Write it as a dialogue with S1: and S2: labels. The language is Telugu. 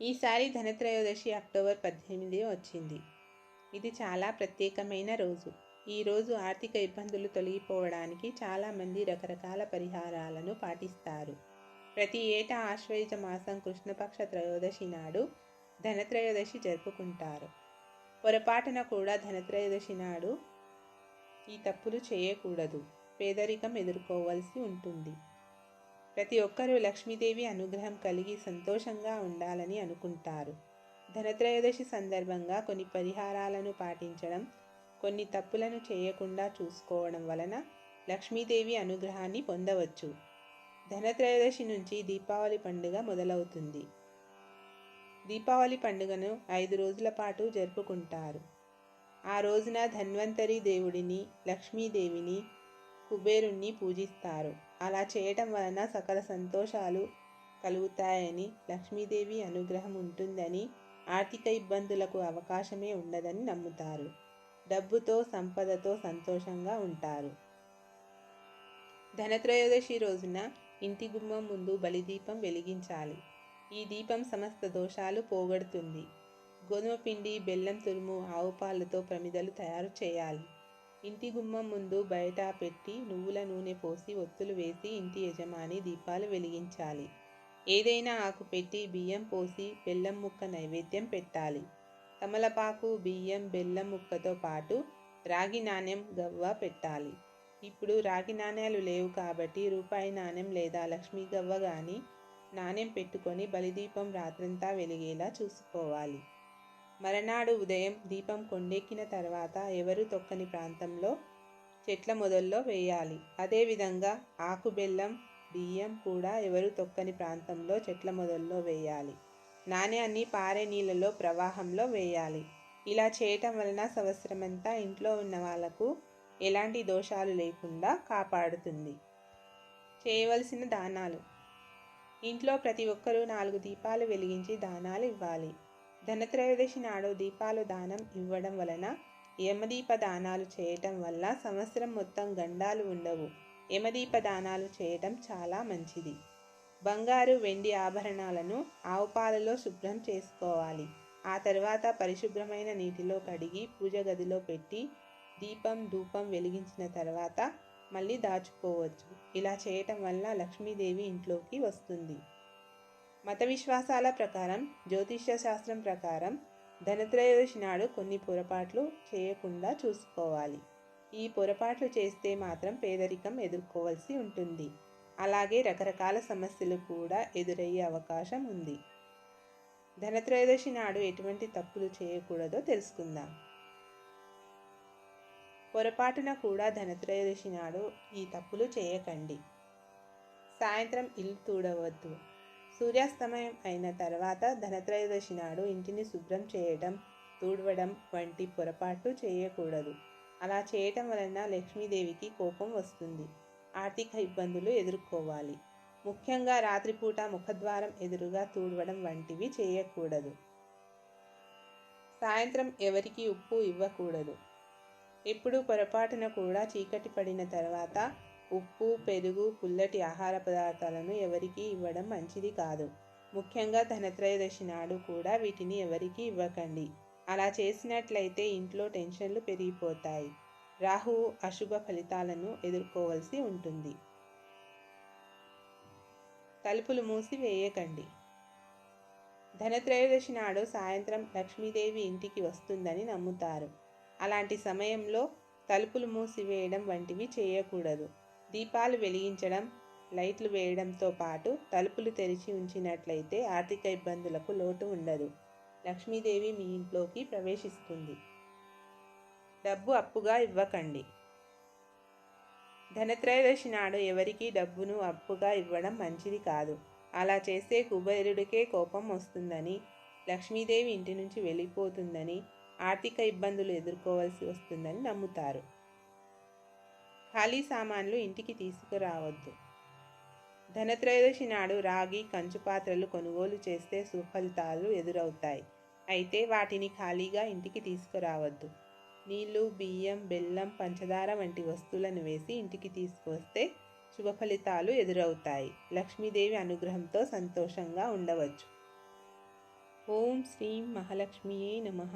S1: ఈసారి ధనత్రయోదశి అక్టోబర్ పద్దెనిమిది వచ్చింది. ఇది చాలా ప్రత్యేకమైన రోజు. ఈ రోజు ఆర్థిక ఇబ్బందులు తొలగిపోవడానికి చాలామంది రకరకాల పరిహారాలను పాటిస్తారు. ప్రతి ఏటా ఆశ్వయుజ మాసం కృష్ణపక్ష త్రయోదశి నాడు ధనత్రయోదశి జరుపుకుంటారు. పొరపాటున కూడా ధనత్రయోదశి నాడు ఈ తప్పులు చేయకూడదు. పేదరికం ఎదుర్కోవలసి ఉంటుంది. ప్రతి ఒక్కరూ లక్ష్మీదేవి అనుగ్రహం కలిగి సంతోషంగా ఉండాలని అనుకుంటారు. ధనత్రయోదశి సందర్భంగా కొన్ని పరిహారాలను పాటించడం కొన్ని తప్పులను చేయకుండా చూసుకోవడం వలన లక్ష్మీదేవి అనుగ్రహాన్ని పొందవచ్చు. ధనత్రయోదశి నుంచి దీపావళి పండుగ మొదలవుతుంది. దీపావళి పండుగను ఐదు రోజుల పాటు జరుపుకుంటారు. ఆ రోజున ధన్వంతరి దేవుడిని లక్ష్మీదేవిని కుబేరుణ్ణి పూజిస్తారు. అలా చేయటం వలన సకల సంతోషాలు కలుగుతాయని లక్ష్మీదేవి అనుగ్రహం ఉంటుందని ఆర్థిక ఇబ్బందులకు అవకాశమే ఉండదని నమ్ముతారు. డబ్బుతో సంపదతో సంతోషంగా ఉంటారు. ధనత్రయోదశి రోజున ఇంటి గుమ్మం ముందు బలిదీపం వెలిగించాలి. ఈ దీపం సమస్త దోషాలు పోగొడుతుంది. గోధుమ పిండి బెల్లం తురుము ఆవు పాలతో ప్రమిదలు తయారు చేయాలి. ఇంటి గుమ్మం ముందు బయట పెట్టి నువ్వుల నూనె పోసి ఒత్తులు వేసి ఇంటి యజమాని దీపాలు వెలిగించాలి. ఏదైనా ఆకు పెట్టి బియ్యం పోసి బెల్లం ముక్క నైవేద్యం పెట్టాలి. తమలపాకు బియ్యం బెల్లం ముక్కతో పాటు రాగి నాణ్యం గవ్వ పెట్టాలి. ఇప్పుడు రాగి నాణ్యాలు లేవు కాబట్టి రూపాయి నాణ్యం లేదా లక్ష్మీ గవ్వ కానీ నాణ్యం పెట్టుకొని బలిదీపం రాత్రంతా వెలిగేలా చూసుకోవాలి. మరనాడు ఉదయం దీపం కొండెక్కిన తర్వాత ఎవరు తొక్కని ప్రాంతంలో? చెట్ల మొదల్లో వేయాలి. అదేవిధంగా ఆకు బెల్లం బియ్యం కూడా ఎవరు తొక్కని ప్రాంతంలో చెట్ల మొదల్లో వేయాలి? నాణ్యాన్ని పారే నీళ్ళలో ప్రవాహంలో వేయాలి. ఇలా చేయటం వలన సంవత్సరమంతా ఇంట్లో ఉన్న వాళ్ళకు ఎలాంటి దోషాలు లేకుండా కాపాడుతుంది. చేయవలసిన దానాలు. ఇంట్లో ప్రతి ఒక్కరూ నాలుగు దీపాలు వెలిగించి దానాలు ఇవ్వాలి. ధనత్రయోదశి నాడు దీపాలు దానం ఇవ్వడం వలన యమదీప దానాలు చేయటం వల్ల సంవత్సరం మొత్తం గండాలు ఉండవు. యమదీప దానాలు చేయటం చాలా మంచిది. బంగారు వెండి ఆభరణాలను ఆవు పాలలో శుభ్రం చేసుకోవాలి. ఆ తర్వాత పరిశుభ్రమైన నీటిలో కడిగి పూజ గదిలో పెట్టి దీపం ధూపం వెలిగించిన తర్వాత మళ్ళీ దాచుకోవచ్చు. ఇలా చేయటం వల్ల లక్ష్మీదేవి ఇంట్లోకి వస్తుంది. మత విశ్వాసాల ప్రకారం జ్యోతిష్య శాస్త్రం ప్రకారం ధనత్రయోదశి నాడు కొన్ని పొరపాట్లు చేయకుండా చూసుకోవాలి. ఈ పొరపాట్లు చేస్తే మాత్రం పేదరికం ఎదుర్కోవాల్సి ఉంటుంది. అలాగే రకరకాల సమస్యలు కూడా ఎదురయ్యే అవకాశం ఉంది. ధనత్రయోదశి నాడు ఎటువంటి తప్పులు చేయకూడదో తెలుసుకుందాం. పొరపాటున కూడా ధనత్రయోదశి నాడు ఈ తప్పులు చేయకండి. సాయంత్రం ఇల్లు తూడవద్దు. సూర్యాస్తమయం అయిన తర్వాత ధనత్రయోదశి నాడు ఇంటిని శుభ్రం చేయడం తూడవడం వంటి పొరపాటు చేయకూడదు. అలా చేయటం వలన లక్ష్మీదేవికి కోపం వస్తుంది. ఆర్థిక ఇబ్బందులు ఎదుర్కోవాలి. ముఖ్యంగా రాత్రిపూట ముఖద్వారం ఎదురుగా తూడవడం వంటివి చేయకూడదు. సాయంత్రం ఎవరికి ఉప్పు ఇవ్వకూడదు. ఎప్పుడూ పొరపాటున కూడా చీకటి పడిన తర్వాత ఉప్పు పెరుగు పుల్లటి ఆహార పదార్థాలను ఎవరికి ఇవ్వడం మంచిది కాదు. ముఖ్యంగా ధనత్రయోదశి నాడు కూడా వీటిని ఎవరికి ఇవ్వకండి. అలా చేసినట్లయితే ఇంట్లో టెన్షన్లు పెరిగిపోతాయి. రాహువు అశుభ ఫలితాలను ఎదుర్కోవలసి ఉంటుంది. తలుపులు మూసి వేయకండి. ధనత్రయోదశి నాడు సాయంత్రం లక్ష్మీదేవి ఇంటికి వస్తుందని నమ్ముతారు. అలాంటి సమయంలో తలుపులు మూసివేయడం వంటివి చేయకూడదు. దీపాలు వెలిగించడం లైట్లు వేయడంతో పాటు తలుపులు తెరిచి ఉంచినట్లయితే ఆర్థిక ఇబ్బందులకు లోటు ఉండదు. లక్ష్మీదేవి మీ ఇంట్లోకి ప్రవేశిస్తుంది. డబ్బు అప్పుగా ఇవ్వకండి. ధనత్రయోదశి నాడు ఎవరికి డబ్బును అప్పుగా ఇవ్వడం మంచిది కాదు. అలా చేస్తే కుబేరుడికే కోపం వస్తుందని లక్ష్మీదేవి ఇంటి నుంచి వెళ్ళిపోతుందని ఆర్థిక ఇబ్బందులు ఎదుర్కోవాల్సి వస్తుందని నమ్ముతారు. ఖాళీ సామాన్లు ఇంటికి తీసుకురావద్దు. ధనత్రయోదశి నాడు రాగి కంచు పాత్రలు కొనుగోలు చేస్తే సుఫలితాలు ఎదురవుతాయి. అయితే వాటిని ఖాళీగా ఇంటికి తీసుకురావద్దు. నీళ్ళు బియ్యం బెల్లం పంచదార వంటి వస్తువులను వేసి ఇంటికి తీసుకువస్తే శుభ ఫలితాలు ఎదురవుతాయి. లక్ష్మీదేవి అనుగ్రహంతో సంతోషంగా ఉండవచ్చు. ఓం శ్రీం మహాలక్ష్మియే నమః.